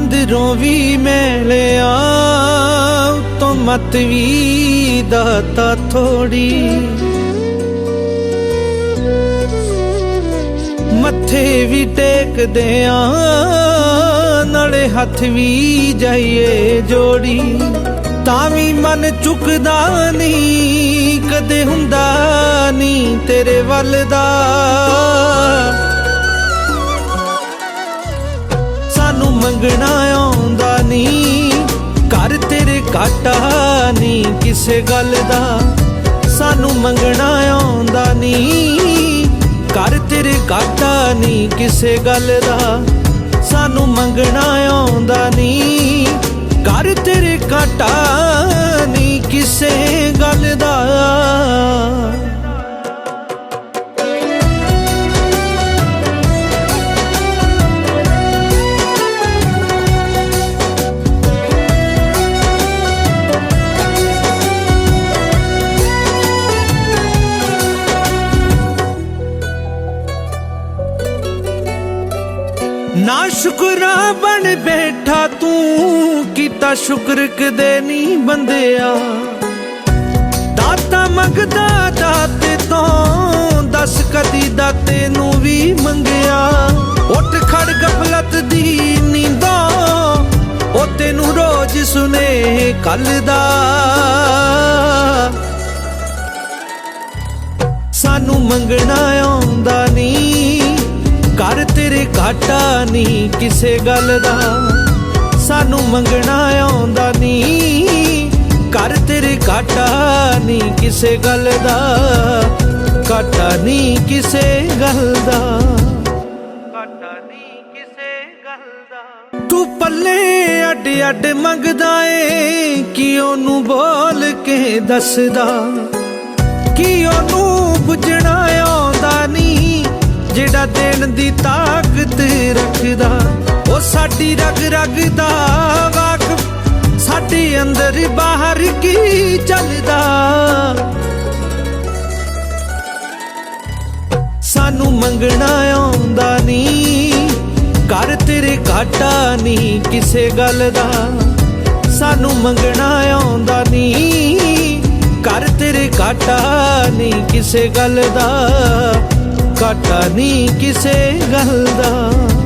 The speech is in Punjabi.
ਅੰਦਰੋਂ ਵੀ ਮੈਲਿਆ ਤੋਂ ਮਤ ਵੀ ਦਾਤਾ ਥੋੜੀ ਮੱਥੇ ਵੀ ਟੇਕਦੇ ਆ, ਨਾਲੇ ਹੱਥ ਵੀ ਜਾਈਏ ਜੋੜੀ। ਤਾਂ ਵੀ ਮਨ ਚੁੱਕਦਾ ਨਹੀਂ ਕਦੇ ਹੁੰਦਾ ਨਹੀਂ ਤੇਰੇ ਵੱਲ ਦਾ। ਕਿਸੇ ਗੱਲ ਦਾ ਸਾਨੂੰ ਮੰਗਣਾ ਆਉਂਦਾ ਨਹੀਂ। ਘਰ ਤੇਰੇ ਘਾਟਾ ਨਹੀਂ, ਕਿਸੇ ਗੱਲ ਦਾ ਸਾਨੂੰ ਮੰਗਣਾ ਆਉਂਦਾ ਨਹੀਂ। ਘਰ ਤੇਰੇ ਘਾਟਾ ਨਾ ਸ਼ੁਕਰਾ ਬਣ ਬੈਠਾ ਤੂੰ, ਕੀਤਾ ਸ਼ੁਕਰ ਕਦੇ ਨਹੀਂ ਬੰਦਿਆ। ਦਾਤਾ ਮੰਗਦਾ ਦਾਤੇ ਤੋਂ, ਦੱਸ ਕਦੀ ਦਾਤੇ ਨੂੰ ਵੀ ਮੰਗਿਆ। ਉੱਠ ਖੜ ਗਫਲਤ ਦੀ ਨੀਂਦੋਂ, ਉਹ ਤੈਨੂੰ ਰੋਜ਼ ਸੁਨੇ ਕੱਲ ਦਾ। ਸਾਨੂੰ ਮੰਗਣਾ ਆਉਂਦਾ ਘਰ ਘਾਟਾ ਨਹੀਂ ਕਿਸੇ ਗੱਲ ਦਾ। ਸਾਨੂੰ ਮੰਗਣਾ ਆਉਂਦਾ ਨਹੀਂ। ਘਰ ਤੇਰੇ ਘਾਟਾ ਨਹੀਂ ਕਿਸੇ ਗੱਲ ਦਾ। ਘਾਟਾ ਨਹੀਂ ਕਿਸੇ ਗੱਲ ਦਾ। ਘਾਟਾ ਨਹੀਂ ਕਿਸੇ ਗੱਲ ਦਾ। ਤੂੰ ਪੱਲੇ ਅੱਡ ਅੱਡ ਮੰਗਦਾ ਏ। ਕਿ ਉਹਨੂੰ ਬੋਲ ਕੇ ਦੱਸਦਾ? ਕਿ ਉਹਨੂੰ ਬੁਝਣਾ ਆ ਜਿਹੜਾ ਦੇਣ ਦੀ ਤਾਕਤ ਰੱਖਦਾ, ਉਹ ਸਾਡੀ ਰਗ ਰਗ ਦਾ ਵਾਕਫ ਸਾਡੇ ਅੰਦਰ ਬਾਹਰ ਕੀ ਚੱਲਦਾ? ਸਾਨੂੰ ਮੰਗਣਾ ਆਉਂਦਾ ਨਹੀਂ, ਘਰ ਤੇਰੇ ਘਾਟਾ ਨਹੀਂ ਕਿਸੇ ਗੱਲ ਦਾ। ਸਾਨੂੰ ਮੰਗਣਾ ਆਉਂਦਾ ਨਹੀਂ, ਘਰ ਤੇਰੇ ਘਾਟਾ ਨਹੀਂ ਕਿਸੇ ਗੱਲ ਦਾ। ਘਾਟਾ ਨਹੀਂ ਕਿਸੇ ਗੱਲ ਦਾ।